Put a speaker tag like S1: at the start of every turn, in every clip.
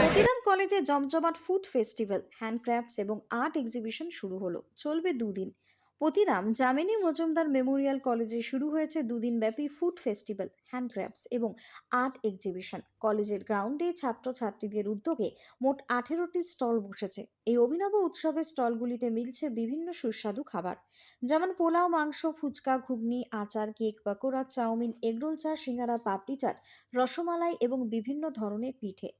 S1: প্রতিরাম কলেজে জমজমাট food festival হ্যান্ডক্রাফটস এবং আর্ট এক্সিবিশন শুরু হলো। চলবে দুদিন। প্রতিরাম জামিনী মজুমদার মেমোরিয়াল কলেজে শুরু হয়েছে দুদিন ব্যাপী ফুড ফেস্টিভ্যাল হ্যান্ডক্রাফটস এবং আর্ট এক্সিবিশন। কলেজের গ্রাউন্ডে ছাত্রছাত্রীদের উদ্যোগে মোট আঠেরোটি স্টল বসেছে। এই অভিনব উৎসবের স্টলগুলিতে মিলছে বিভিন্ন সুস্বাদু খাবার, যেমন পোলাও, মাংস, ফুচকা, ঘুগনি, আচার, কেক, পাকোড়া, চাউমিন, এগরোল চা, সিঙ্গারা, পাপড়ি চাট, রসমালাই এবং বিভিন্ন ধরনের পিঠে।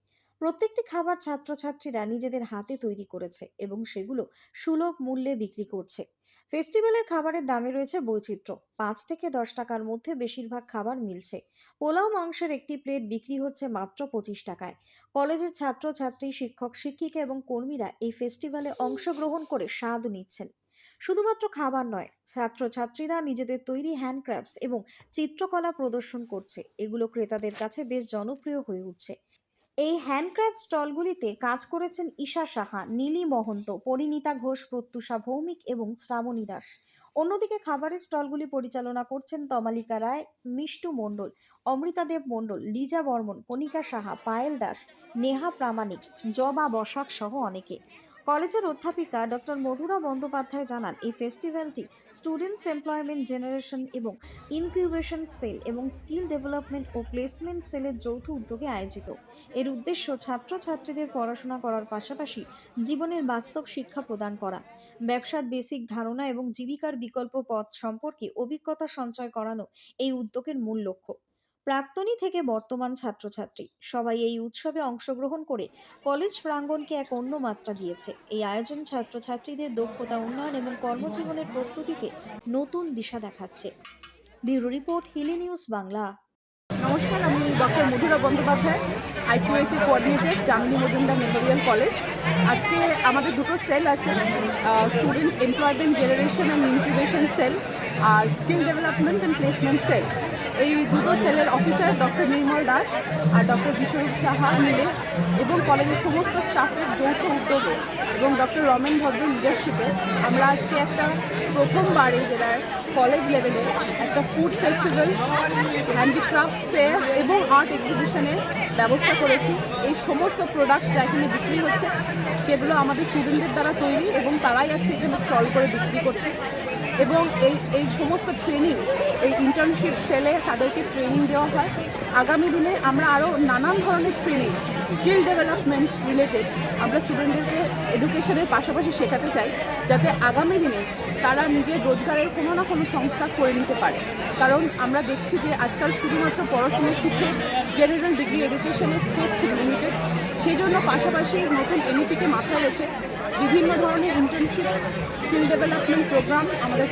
S1: প্রত্যেকটি খাবার ছাত্রছাত্রীরা নিজেদের হাতে তৈরি করেছে এবং সেগুলো সুলভ মূল্যে বিক্রি করছে। ফেস্টিভ্যালের খাবারের দামে রয়েছে বৈচিত্র্য। পাঁচ থেকে দশ টাকার মধ্যে বেশিরভাগ খাবার মিলছে। পোলাও মাংসের একটি প্লেট বিক্রি হচ্ছে মাত্র পঁচিশ টাকায়। কলেজের ছাত্রছাত্রী, শিক্ষক, শিক্ষিকা এবং কর্মীরা এই ফেস্টিভ্যালে অংশগ্রহণ করে স্বাদ নিচ্ছেন। শুধুমাত্র খাবার নয়, ছাত্রছাত্রীরা নিজেদের তৈরি হ্যান্ডক্রাফটস এবং চিত্রকলা প্রদর্শন করছে। এগুলো ক্রেতাদের কাছে বেশ জনপ্রিয় হয়ে উঠছে। এই হ্যান্ডক্রাফট স্টলগুলিতে কাজ করেছেন ঈশা সাহা, নীলি মহন্ত, পরিণীতা ঘোষ, প্রত্যুষা ভৌমিক এবং শ্রাবণী দাস। অন্যদিকে খাবারের স্টলগুলি পরিচালনা করছেন তমালিকা রায়, মিষ্টু মণ্ডল অমৃতাদেব মণ্ডল, লিজা বর্মন, কণিকা সাহা, পায়েল দাস, নেহা প্রামাণিক, জবা বসাক সহ অনেকে। কলেজের অধ্যাপিকা ডক্টর মধুরা বন্দ্যোপাধ্যায় জানান, এই ফেস্টিভ্যালটি স্টুডেন্টস এমপ্লয়মেন্ট জেনারেশন এবং ইনকিউবেশন সেল এবং স্কিল ডেভেলপমেন্ট ও প্লেসমেন্ট সেলের যৌথ উদ্যোগে আয়োজিত। এর উদ্দেশ্য ছাত্রছাত্রীদের পড়াশোনা করার পাশাপাশি জীবনের বাস্তব শিক্ষা প্রদান করা। ব্যবসার বেসিক ধারণা এবং জীবিকার বিকল্প পথ সম্পর্কে অভিজ্ঞতা সঞ্চয় করানো এই উদ্যোগের মূল লক্ষ্য। প্রাক্তনী থেকে বর্তমান ছাত্রছাত্রী। সবাই এই উৎসবে অংশগ্রহণ করে কলেজ প্রাঙ্গণকে এক অন্য মাত্রা দিয়েছে। এই আয়োজন ছাত্রছাত্রীদের দক্ষতা, উন্নয়ন এবং কর্মজীবনের প্রস্তুতিতে নতুন দিশা দেখাচ্ছে। Bureau report, Hili news Bangla.
S2: নমস্কার, আমি doctor Madhura Bandyopadhyay IQAC coordinator Jamini Majumdar memorial college আজকে আমাদের দুটো সেল আছে student employment generation and incubation cell R skill development and placement cell এই দুটো সেলের অফিসার ডক্টর নির্মল দাস আর ডক্টর বিশ্বরূপ সাহা মিলে এবং কলেজের সমস্ত স্টাফের যৌথ উদ্যোগে এবং ডক্টর রমেন ভদ্র লিডারশিপে আমরা আজকে একটা প্রথমবারে যেটা কলেজ লেভেলে একটা ফুড ফেস্টিভ্যাল হ্যান্ডিক্রাফট ফেয়ার এবং আর্ট এক্সিবিশনের ব্যবস্থা করেছি। এই সমস্ত প্রোডাক্ট যা এখানে বিক্রি হচ্ছে, সেগুলো আমাদের স্টুডেন্টদের দ্বারা তৈরি এবং তারাই আজকে এখানে স্টল করে বিক্রি করছে। এবং এই এই সমস্ত ট্রেনিং এই ইন্টার্নশিপ সেলে তাদেরকে ট্রেনিং দেওয়া হয়। আগামী দিনে আমরা আরও নানান ধরনের ট্রেনিং স্কিল ডেভেলপমেন্ট রিলেটেড আমরা স্টুডেন্টদেরকে এডুকেশনের পাশাপাশি শেখাতে চাই, যাতে আগামী দিনে তারা নিজের রোজগারের কোনো না কোনো সংস্থা করে নিতে পারে। কারণ আমরা দেখছি যে আজকাল শুধুমাত্র পড়াশুনো শিখে জেনারেল ডিগ্রি এডুকেশনের স্কোপ খুব লিমিটেড সেই জন্য পাশাপাশি নতুন এনইপিকে মাথায় রেখে বিভিন্ন ধরনের ইন্টার্নশিপ স্কিল ডেভেলপমেন্ট প্রোগ্রাম আমাদের